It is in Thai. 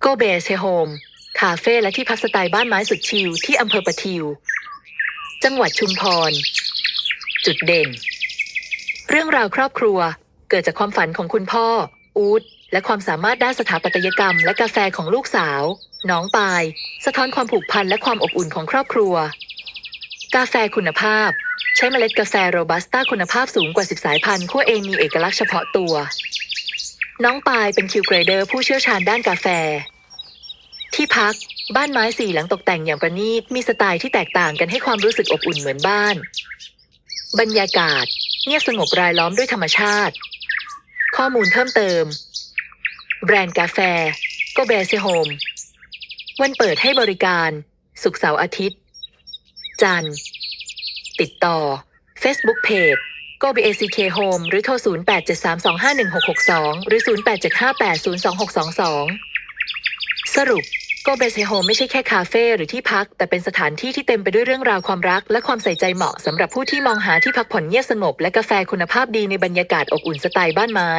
โกเบเซโฮม คาเฟ่และที่พักสไตล์บ้านไม้สุดชิลที่อำเภอปะทิว จังหวัดชุมพร จุดเด่น เรื่องราวครอบครัวเกิดจากความฝันของคุณพ่อ อูดและความสามารถด้านสถาปัตยกรรม และกาแฟของลูกสาว น้องปาย สะท้อนความผูกพันและความอบอุ่นของครอบครัว กาแฟคุณภาพ ใช้เมล็ดกาแฟโรบัสต้าคุณภาพสูงกว่า 10 สายพันธุ์คั่วเองมีเอกลักษณ์เฉพาะตัว น้องปายเป็นคิวเกรเดอร์ผู้เชี่ยวชาญด้านกาแฟ ที่พัก บ้านไม้สี่หลังตกแต่งอย่างประณีตมีสไตล์ที่แตกต่างกันให้ความรู้สึกอบอุ่นเหมือนบ้าน บรรยากาศ เงียบสงบรายล้อมด้วยธรรมชาติ ข้อมูลเพิ่มเติม แบรนด์กาแฟโกเบเซโฮมวันเปิดให้บริการศุกเสาร์อาทิตย์ จันทร์ติดต่อ Facebook Page โก BACK Home หรือโทร 0873251662 หรือ 0875802622 สรุปโกเบเซโฮมไม่ใช่แค่คาเฟ่หรือที่พัก แต่เป็นสถานที่ที่เต็มไปด้วยเรื่องราวความรัก และความใส่ใจเหมาะสำหรับผู้ที่มองหาที่พักผ่อนเงียบสงบ และกาแฟคุณภาพดีในบรรยากาศอบอุ่นสไตล์บ้านไม้